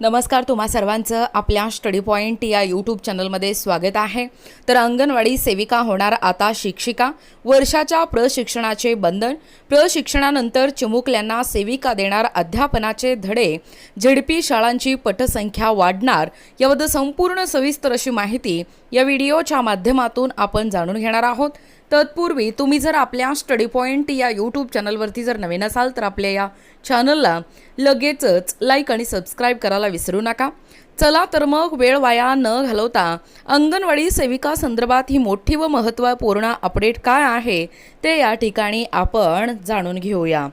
नमस्कार तुम्हा सर्वांचं आपल्या स्टडी पॉईंट या यूट्यूब चॅनलमध्ये स्वागत आहे. तर अंगणवाडी सेविका होणार आता शिक्षिका. वर्षाच्या प्रशिक्षणाचे बंधन. प्रशिक्षणानंतर चिमुकल्यांना सेविका देणार अध्यापनाचे धडे. झेडपी शाळांची पटसंख्या वाढणार. याबद्दल संपूर्ण सविस्तर अशी माहिती या व्हिडिओच्या माध्यमातून आपण जाणून घेणार आहोत. तत्पूर्वी तुम्ही जर आपल्या स्टडी पॉईंट या यूट्यूब चॅनलवरती जर नवीन असाल तर आपल्या या चॅनलला लगेचच लाईक आणि सबस्क्राईब करायला विसरू नका. चला तर मग वेळ वाया न घालवता अंगणवाडी सेविका संदर्भात ही मोठी व महत्त्वपूर्ण अपडेट काय आहे ते या ठिकाणी आपण जाणून घेऊया.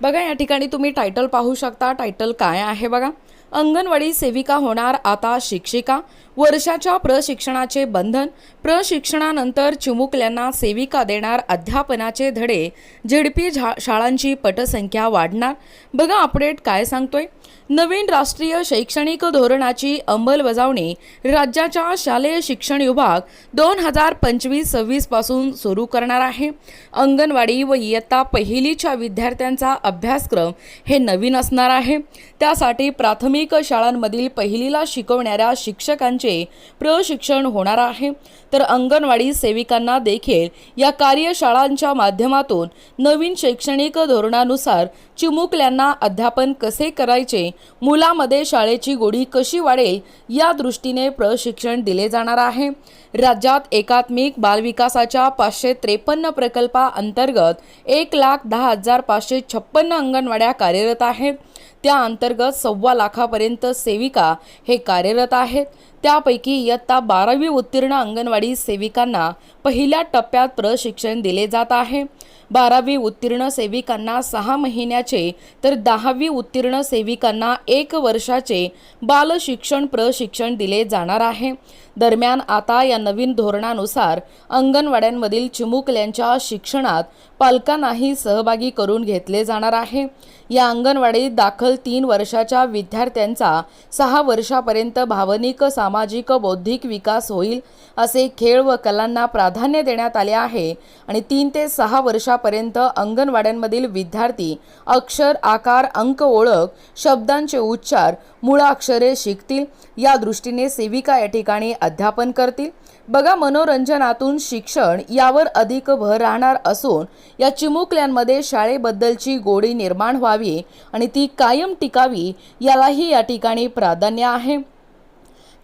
बघा या ठिकाणी तुम्ही टायटल पाहू शकता. टायटल काय आहे बघा? अंगणवाडी सेविका होणार आता शिक्षिका. वर्षाच्या प्रशिक्षणाचे बंधन प्रशिक्षणानंतर चिमुकल्यांना सेविका देणार अध्यापनाचे धडे झेडपी झा शाळांची पटसंख्या वाढणार. बघा अपडेट काय सांगतोय. नवीन राष्ट्रीय शैक्षणिक धोरणाची अंमलबजावणी राज्याच्या शालेय शिक्षण विभाग दोन हजार पंचवीस सव्वीसपासून सुरू करणार आहे. अंगणवाडी व इयत्ता पहिलीच्या विद्यार्थ्यांचा अभ्यासक्रम हे नवीन असणार आहे. त्यासाठी प्राथमिक शाळांमधील पहिलीला शिकवणाऱ्या शिक्षकांची म्हणजे प्रशिक्षण होणार आहे. तर अंगणवाडी सेविकांना देखील या कार्यशाळांच्या माध्यमातून नवीन शैक्षणिक धोरणानुसार चिमुकल्यांना अध्यापन कसे करायचे मुलामध्ये शाळेची गोडी कशी वाढेल या दृष्टीने प्रशिक्षण दिले जाणार आहे. राज्यात एकात्मिक बालविकासाच्या पाचशे त्रेपन्न प्रकल्पाअंतर्गत एक लाख दहा हजार पाचशे छप्पन्न अंगणवाड्या कार्यरत आहेत. त्या अंतर्गत सव्वा लाखापर्यंत सेविका हे कार्यरत आहेत. त्यापैकी इयत्ता बारावी उत्तीर्ण अंगणवाडी सेविकांना पहिल्या टप्प्यात प्रशिक्षण दिले जात आहे. बारावी उत्तीर्ण सेविकांना सहा महिन्याचे तर दहावी उत्तीर्ण सेविकांना एक वर्षाचे बालशिक्षण प्रशिक्षण दिले जाणार आहे. दरम्यान आता या नवीन धोरणानुसार अंगणवाड्यांमधील चिमुकल्यांच्या शिक्षणात पालकांनाही सहभागी करून घेतले जाणार आहे. या अंगणवाडीत दाखल तीन वर्षाच्या विद्यार्थ्यांचा सहा वर्षापर्यंत भावनिक सामाजिक बौद्धिक विकास होईल असे खेळ व कलांना प्राधान्य देण्यात आले आहे आणि तीन ते सहा वर्षापर्यंत अंगणवाड्यांमधील विद्यार्थी अक्षर आकार अंक ओळख शब्दांचे उच्चार मुळाक्षरे शिकतील. या दृष्टीने सेविका या ठिकाणी अध्यापन करतील. बघा मनोरंजनातून शिक्षण यावर अधिक भर राहणार असून या चिमुकल्यांमध्ये शाळेबद्दलची गोडी निर्माण व्हावी आणि ती कायम टिकावी यालाही या ठिकाणी प्राधान्य आहे.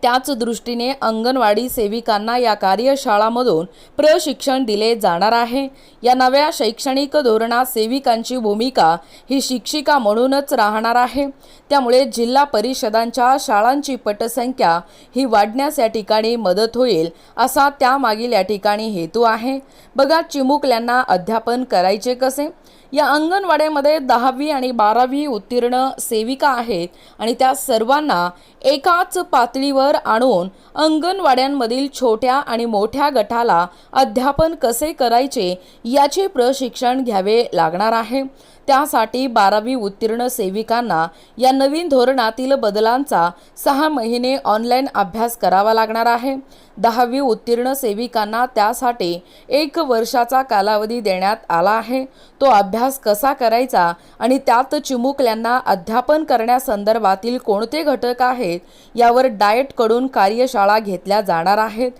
त्याच दृष्टीने अंगणवाडी सेविकांना या कार्यशाळामधून प्रशिक्षण दिले जाणार आहे. या नव्या शैक्षणिक धोरणात सेविकांची भूमिका ही शिक्षिका म्हणूनच राहणार आहे. त्यामुळे जिल्हा परिषदांच्या शाळांची पटसंख्या ही वाढण्यास या ठिकाणी मदत होईल असा त्यामागील या ठिकाणी हेतू आहे. बघा चिमुकल्यांना अध्यापन करायचे कसे? या अंगणवाड्यामध्ये दहावी आणि बारावी उत्तीर्ण सेविका आहेत आणि त्या सर्वांना एकाच पातळीवर आणून अंगणवाड्यांमधील छोट्या आणि मोठ्या गटाला अध्यापन कसे करायचे याचे प्रशिक्षण घ्यावे लागणार आहे. त्यासाठी बारावी उत्तीर्ण सेविकांना या नवीन धोरणातील बदलांचा सहा महिने ऑनलाईन अभ्यास करावा लागणार आहे. दहावी उत्तीर्ण सेविकांना त्यासाठी एक वर्षाचा कालावधी देण्यात आला आहे. तो अभ्यास कसा करायचा आणि त्यात चिमुकल्यांना अध्यापन करण्यासंदर्भातील कोणते घटक आहेत यावर डाएटकडून कार्यशाळा घेतल्या जाणार आहेत.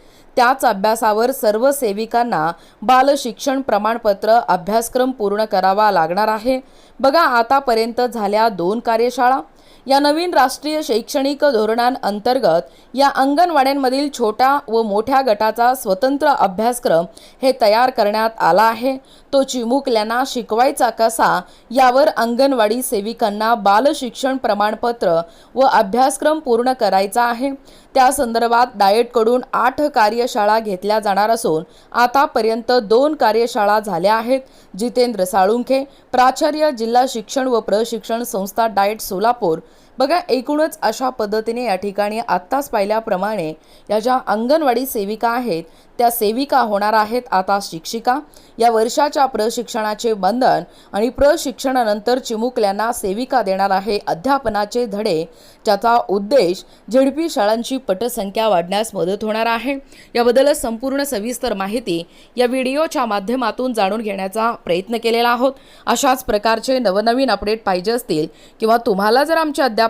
त्याच अभ्यासावर सर्व सेविकांना बालशिक्षण प्रमाणपत्र अभ्यासक्रम पूर्ण करावा लागणार आहे. बघा आतापर्यंत झाल्या दोन कार्यशाळा. या नवीन राष्ट्रीय शैक्षणिक धोरणांअंतर्गत या अंगणवाड्यांमधील छोट्या व मोठ्या गटाचा स्वतंत्र अभ्यासक्रम हे तयार करण्यात आला आहे. तो चिमुकल्यांना शिकवायचा कसा यावर अंगणवाडी सेविकांना बालशिक्षण प्रमाणपत्र व अभ्यासक्रम पूर्ण करायचा आहे. त्या संदर्भात डाएटकडून आठ कार्यशाळा घेतल्या जाणार असून आतापर्यंत दोन कार्यशाळा झाल्या आहेत. जितेंद्र साळुंखे प्राचार्य जिल्हा शिक्षण व प्रशिक्षण संस्था डाएट सोलापूर बघा एकूणच अशा पद्धतीने या ठिकाणी आत्ताच पाहिल्याप्रमाणे या ज्या अंगणवाडी सेविका आहेत त्या सेविका होणार आहेत आता शिक्षिका. या वर्षाच्या प्रशिक्षणाचे बंधन आणि प्रशिक्षणानंतर चिमुकल्यांना सेविका देणार आहे अध्यापनाचे धडे. ज्याचा उद्देश झेडपी शाळांची पटसंख्या वाढण्यास मदत होणार आहे. याबद्दलच संपूर्ण सविस्तर माहिती या व्हिडिओच्या माध्यमातून जाणून घेण्याचा प्रयत्न केलेला आहोत. अशाच प्रकारचे नवनवीन अपडेट पाहिजे असतील किंवा तुम्हाला जर आमच्या अध्याप